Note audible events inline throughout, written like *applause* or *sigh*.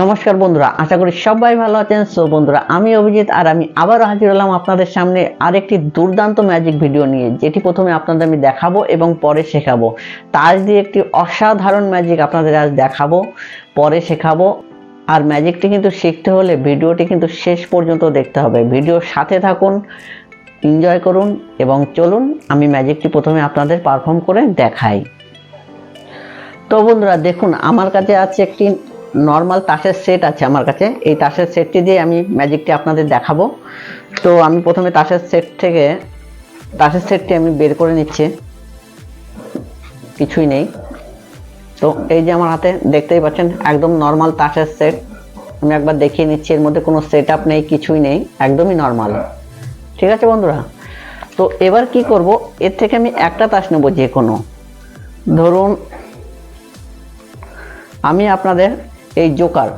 নমস্কার বন্ধুরা, আশা করি সবাই ভালো আছেন। সো বন্ধুরা, আমি অভিজিৎ আর আমি আবারও হাজির হলাম আপনাদের সামনে আরেকটি দুর্দান্ত ম্যাজিক ভিডিও নিয়ে, যেটি প্রথমে আপনাদের আমি দেখাবো এবং পরে শেখাবো। তার দিয়ে একটি অসাধারণ ম্যাজিক আপনাদের আজ দেখাবো, পরে শেখাবো। আর ম্যাজিকটি কিন্তু শিখতে হলে ভিডিওটি কিন্তু শেষ পর্যন্ত দেখতে হবে। ভিডিওর সাথে থাকুন, এনজয় করুন এবং চলুন, আমি ম্যাজিকটি প্রথমে আপনাদের পারফর্ম করে দেখাই। তো বন্ধুরা, দেখুন, আমার কাছে আছে একটি নর্মাল তাসের সেট আছে আমার কাছে। এই তাসের সেটটি দিয়ে আমি ম্যাজিকটি আপনাদের দেখাবো। তো আমি প্রথমে তাসের সেট থেকে তাসের সেটটি আমি বের করে নিচ্ছি। কিছুই নেই। তো এই যে আমার হাতে দেখতেই পাচ্ছেন, একদম নর্মাল তাসের সেট আমি একবার দেখিয়ে নিচ্ছি, এর মধ্যে কোনো সেট আপ নেই, কিছুই নেই, একদমই নর্মাল ঠিক আছে বন্ধুরা? তো এবার কি করব? এর থেকে আমি একটা তাস নেব যে কোনো। ধরুন, আমি আপনাদের এই জোকার।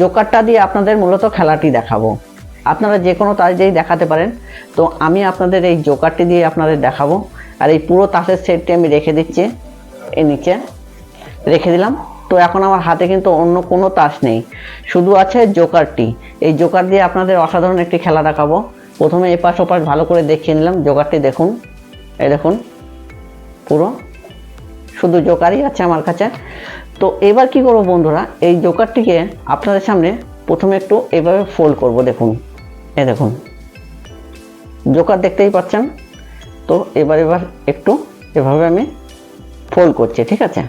জোকারটা দিয়ে আপনাদের মূলত খেলাটি দেখাবো। আপনারা যে কোনো তাস দিয়েই দেখাতে পারেন, তো আমি আপনাদের এই জোকারটি দিয়ে আপনাদের দেখাবো। আর এই পুরো তাসের সেটটি আমি রেখে দিচ্ছি, এই নিচে। রেখে দিলাম। তো এখন আমার হাতে কিন্তু অন্য কোনো তাস নেই। শুধু আছে জোকারটি। এই জোকার দিয়ে আপনাদের অসাধারণ একটি খেলা দেখাবো। প্রথমে এপাশ ওপাশ ভালো করে দেখিয়ে নিলাম। জোকারটি দেখুন। এই দেখুন। পুরো। শুধু জোকারই আছে আমার কাছে। তো এবার কি করব বন্ধুরা? এই জোকারটিকে আপনাদের সামনে প্রথমে একটু এভাবে ফোল্ড করব, দেখুন। এ দেখুন। জোকার দেখতেই পাচ্ছেন? তো এবার এবার একটু এভাবে আমি ফোল্ড করছি, ঠিক আছে?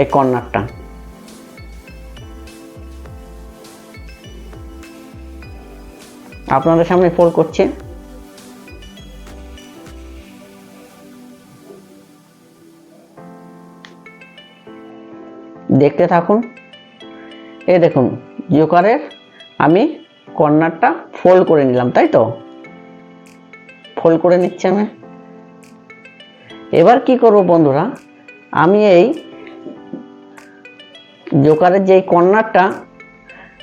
এই কর্নারটা আপনাদের সামনে ফোল্ড করছি। দেখতে থাকুন। এই দেখুন জোকারের আমি কর্নারটা ফোল্ড করে নিলাম, তাই তো? ফোল্ড করে নিচ্ছি আমি এবার কি করব বন্ধুরা? আমি এই জোকারের যে কর্নারটা,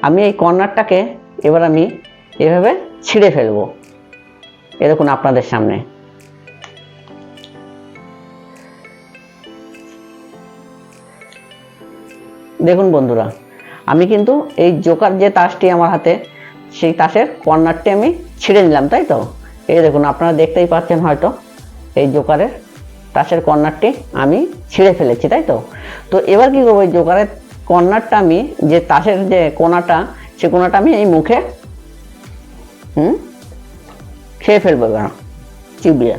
আমি এই কর্নারটাকে এবার আমি এভাবে ছিঁড়ে ফেলব। এ দেখুন, আপনাদের সামনে। দেখুন বন্ধুরা, আমি কিন্তু এই জোকার যে তাসটি আমার হাতে, সেই তাসের কর্নারটি আমি ছিঁড়ে নিলাম, তাই তো? এই দেখুন, আপনারা দেখতেই পাচ্ছেন হয়তো, এই জোকারের তাসের কর্নারটি আমি ছিঁড়ে ফেলেছি, তাই তো? তো এবার কী করব, এই জোকারের কর্নারটা আমি, যে তাসের যে কোনাটা, সে কোনাটা আমি এই মুখে, হুম, খেয়ে ফেলব এবার, চিবিয়ে।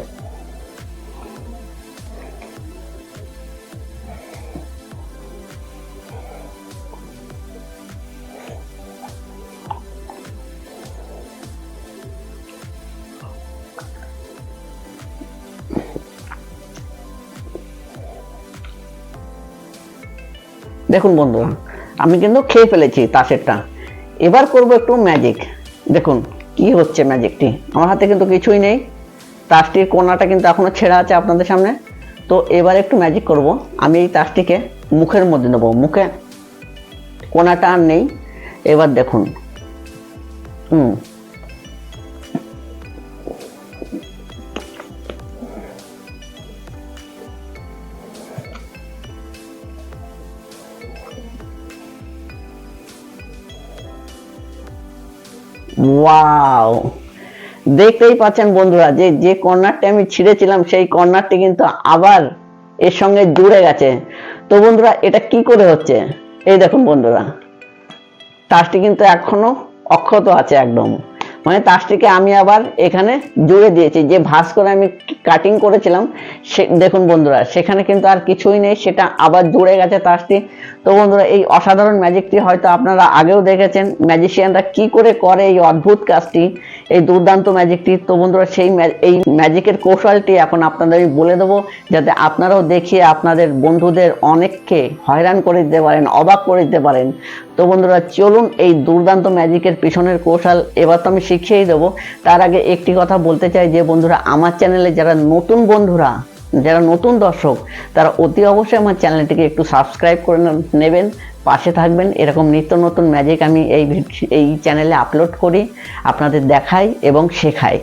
দেখুন বন্ধুরা আমি কিন্তু খেয়ে ফেলেছি তাসেরটা। এবার করব একটু ম্যাজিক দেখুন, কি হচ্ছে ম্যাজিকটি আমার হাতে কিন্তু কিছুই নেই। তাসটির কোনাটা কিন্তু এখনও ছেঁড়া আছে আপনাদের সামনে। তো এবার একটু ম্যাজিক করব। আমি এই তাসটিকে মুখের মধ্যে নেব। মুখে কোনাটা আর নেই। এবার দেখুন। হুম ওয়াও দেখতেই পাচ্ছেন বন্ধুরা, যে যে কর্নারটি আমি ছিঁড়েছিলাম, সেই কর্নারটি কিন্তু আবার এর সঙ্গে জুড়ে গেছে। তো বন্ধুরা, এটা কি করে হচ্ছে? এই দেখুন বন্ধুরা তাসটি কিন্তু এখনও অক্ষত আছে একদম। মানে তাসটিকে আমি আবার এখানে জুড়ে দিয়েছি। যে ভাঁজ করে আমি কাটিং করেছিলাম, সে দেখুন বন্ধুরা, সেখানে কিন্তু আর কিছুই নেই, সেটা আবার জুড়ে গেছে তাসটি তো বন্ধুরা, এই অসাধারণ ম্যাজিকটি হয়তো আপনারা আগেও দেখেছেন ম্যাজিশিয়ানরা কি করে করে এই অদ্ভুত কাজটি, এই দুর্দান্ত ম্যাজিকটি তো বন্ধুরা, সেই এই ম্যাজিকের কৌশলটি এখন আপনাদের আমি বলে দেবো, যাতে আপনারাও দেখিয়ে আপনাদের বন্ধুদের অনেককে হয়রান করে দিতে পারেন, অবাক করে দিতে পারেন। তো বন্ধুরা, চলুন এই দুর্দান্ত ম্যাজিকের পিছনের কৌশল এবার তো আমি শিখিয়েই দেবো। তার আগে একটি কথা বলতে চাই যে, বন্ধুরা, আমার চ্যানেলে যারা নতুন বন্ধুরা, যারা নতুন দর্শক, তারা অতি অবশ্যই আমার চ্যানেলটিকে একটু সাবস্ক্রাইব করে নেবেন, পাশে থাকবেন। এরকম নিত্য নতুন ম্যাজিক আমি এই এই চ্যানেলে আপলোড করি, আপনাদের দেখাই এবং শেখাই।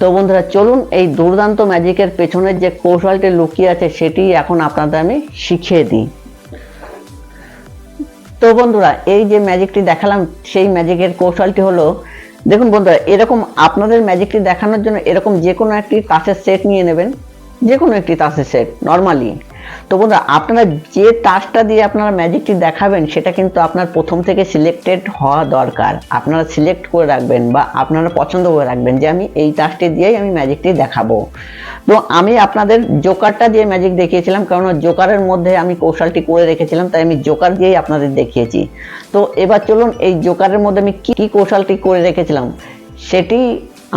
তো বন্ধুরা, চলুন এই দুর্দান্ত ম্যাজিকের পেছনের যে কৌশলটি লুকিয়ে আছে, সেটি এখন আপনাদের আমি শিখিয়ে দিই। তো বন্ধুরা, এই যে ম্যাজিকটি দেখালাম, সেই ম্যাজিকের কৌশলটি হলো, দেখুন বন্ধুরা, এরকম আপনাদের ম্যাজিকটি দেখানোর জন্য এরকম যে কোনো একটি তাসের সেট নিয়ে নেবেন, যে কোনো একটি তাসের সেট নর্মালি তো বন্ধুরা, আপনারা যে তাসটা দিয়ে আপনারা ম্যাজিকটি দেখাবেন, সেটা কিন্তু আপনার প্রথম থেকে সিলেক্টেড হওয়া দরকার। আপনারা সিলেক্ট করে রাখবেন বা আপনারা পছন্দ করে রাখবেন যে আমি এই তাসটি দিয়েই আমি ম্যাজিকটি দেখাবো। তো আমি আপনাদের জোকারটা দিয়ে ম্যাজিক দেখিয়েছিলাম কারণ জোকারের মধ্যে আমি কৌশলটি করে রেখেছিলাম, তাই আমি জোকার দিয়েই আপনাদের দেখিয়েছি। তো এবার চলুন, এই জোকারের মধ্যে আমি কি কি কৌশলটি করে রেখেছিলাম, সেটি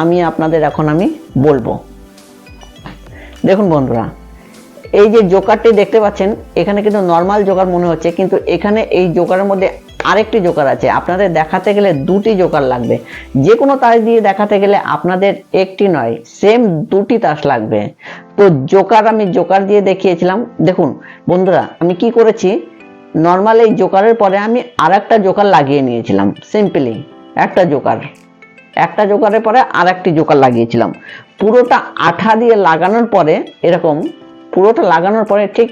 আমি আপনাদের এখন আমি বলব। দেখুন বন্ধুরা এই যে জোকারটি দেখতে পাচ্ছেন, এখানে কিন্তু নর্মাল জোকার মনে হচ্ছে, কিন্তু এখানে এই জোকারের মধ্যে আরেকটি জোকার আছে। আপনাদের দেখাতে গেলে দুটি জোকার লাগবে। যে কোনো তাস দিয়ে দেখাতে গেলে আপনাদের একটি নয় সেম দুটি তাস লাগবে। তো জোকার আমি জোকার দিয়ে দেখিয়েছিলাম। দেখুন, বন্ধুরা, আমি কি করেছি? নর্মাল এই জোকারের পরে আমি আর একটা জোকার লাগিয়ে নিয়েছিলাম সিম্পলি একটা জোকার একটা জোকারের পরে আর একটি জোকার লাগিয়েছিলাম। পুরোটা আঠা দিয়ে লাগানোর পরে এরকম পুরোটা লাগানোর পরে ঠিক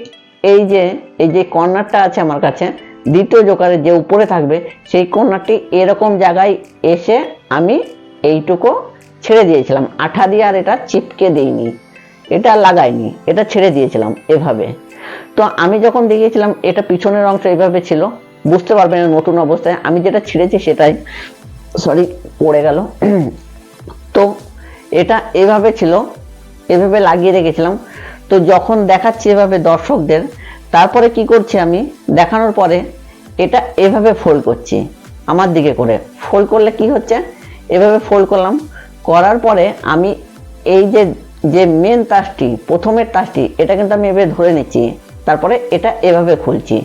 এই যে এই যে কর্নারটা আছে আমার কাছে, দ্বিতীয় জোকারের যে উপরে থাকবে, সেই কর্নারটি এরকম জায়গায় এসে আমি এইটুকু ছেড়ে দিয়েছিলাম। আঠা দিয়ে আর এটা চিপকে দিইনি। এটা লাগাইনি, এটা ছেড়ে দিয়েছিলাম এভাবে। তো আমি যখন দেখিয়েছিলাম, এটা পিছনের অংশ এইভাবে ছিল, বুঝতে পারবেন না নতুন অবস্থায়, আমি যেটা ছিঁড়েছি সেটাই সরি পড়ে গেল। *clears throat* তো এটা এভাবে ছিল, এভাবে লাগিয়ে রেখেছিলাম। তো যখন দেখাচ্ছি এভাবে দর্শকদের, তারপরে কি করছি আমি? দেখানোর পরে এটা এভাবে ফোল্ড করছি, আমার দিকে করে। ফোল্ড করলে কি হচ্ছে? এভাবে ফোল্ড করলাম। করার পরে আমি এই যে যে মেন তাসটি প্রথমের তাসটি এটা কিন্তু আমি এভাবে ধরে নিচ্ছি। তারপরে এটা এভাবে খুলছি।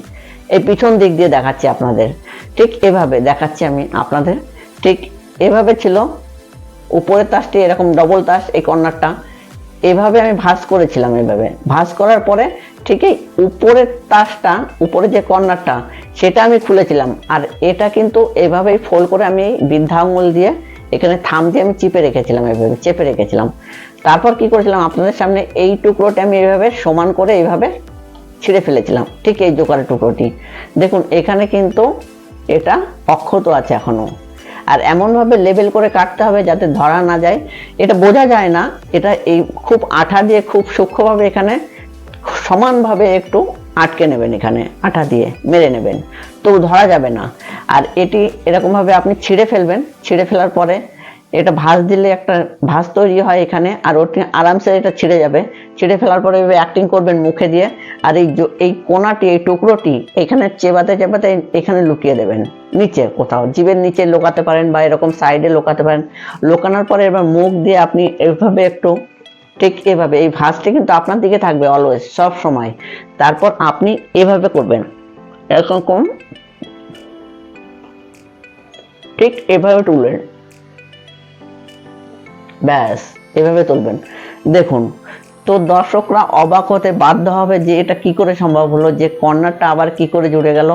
এই পিছন দিক দিয়ে দেখাচ্ছি আপনাদের। ঠিক এভাবে দেখাচ্ছি আমি আপনাদের। ঠিক এভাবে ছিল। উপরের তাসটি এরকম ডবল তাস এই কর্নারটা এভাবে আমি ভাঁজ করেছিলাম এভাবে। ভাঁজ করার পরে ঠিকই উপরের তাসটা উপরে যে কর্নারটা, সেটা আমি খুলেছিলাম। আর এটা কিন্তু এভাবেই ফোল্ড করে আমি বৃদ্ধা আঙুল দিয়ে এখানে থাম দিয়ে আমি চিপে রেখেছিলাম এভাবে, চেপে রেখেছিলাম। তারপর কি করেছিলাম? আপনাদের সামনে এই টুকরোটা আমি এইভাবে সমান করে এইভাবে ছিঁড়ে ফেলেছিলাম। ঠিক এই জোকারের টুকরোটি। দেখুন, এখানে কিন্তু এটা অক্ষত আছে এখনও। আর এমনভাবে লেবেল করে কাটতে হবে যাতে ধরা না যায়। এটা বোঝা যায় না, এটা এই খুব আঠা দিয়ে খুব সূক্ষ্মভাবে এখানে সমানভাবে একটু আটকে নেবেন এখানে, আঠা দিয়ে মেরে নেবেন। তো ধরা যাবে না। আর এটি এরকমভাবে আপনি ছিঁড়ে ফেলবেন, ছিঁড়ে ফেলার পরে এটা ভাঁজ দিলে একটা ভাঁজ তৈরি হয় এখানে, আর ওটি আরামসে এটা ছিঁড়ে যাবে। ছিঁড়ে ফেলার পরে অ্যাক্টিং করবেন মুখে দিয়ে, আর এই এই কোনাটি, এই টুকরোটি এখানে চেবাতে চেবাতে এখানে লুকিয়ে দেবেন, নিচে কোথাও। জীবের নিচে লোকাতে পারেন বা এরকম সাইডে লোকাতে পারেন। লোকানোর পরে এবার মুখ দিয়ে আপনি এভাবে একটু, ঠিক এভাবে, এই ভাঁজটি কিন্তু আপনার দিকে থাকবে অলওয়েজ সব সময়। তারপর আপনি এভাবে করবেন, এরকম ঠিক এভাবে তুলবেন। ব্যাস, এভাবে তুলবেন দেখুন, তো দর্শকরা অবাক হতে বাধ্য হবে যে এটা কি করে সম্ভব হলো, যে কর্নারটা আবার কি করে জুড়ে গেল।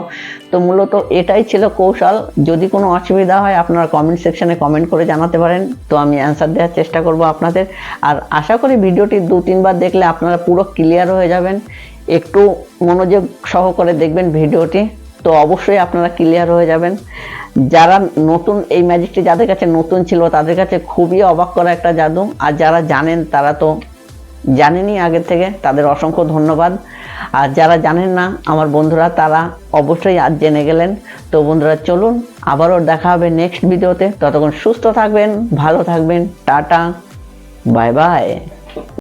তো মূলত এটাই ছিল কৌশল। যদি কোনো অসুবিধা হয়, আপনারা কমেন্ট সেকশনে কমেন্ট করে জানাতে পারেন। তো আমি অ্যান্সার দেওয়ার চেষ্টা করব আপনাদের। আর আশা করি ভিডিওটি দু তিনবার দেখলে আপনারা পুরো ক্লিয়ার হয়ে যাবেন। একটু মনোযোগ সহকারে দেখবেন ভিডিওটি। তো অবশ্যই আপনারা ক্লিয়ার হয়ে যাবেন। যারা নতুন এই ম্যাজিকটি যাদের কাছে নতুন ছিল, তাদের কাছে খুবই অবাক করা একটা জাদু। আর যারা জানেন, তারা তো জানেনই আগের থেকে, তাদের অসংখ্য ধন্যবাদ। আর যারা জানেন না, আমার বন্ধুরা, তারা অবশ্যই আজ জেনে গেলেন। তো বন্ধুরা, চলুন, আবারও দেখা হবে নেক্সট ভিডিওতে ততক্ষণ সুস্থ থাকবেন, ভালো থাকবেন, টাটা বাই বাই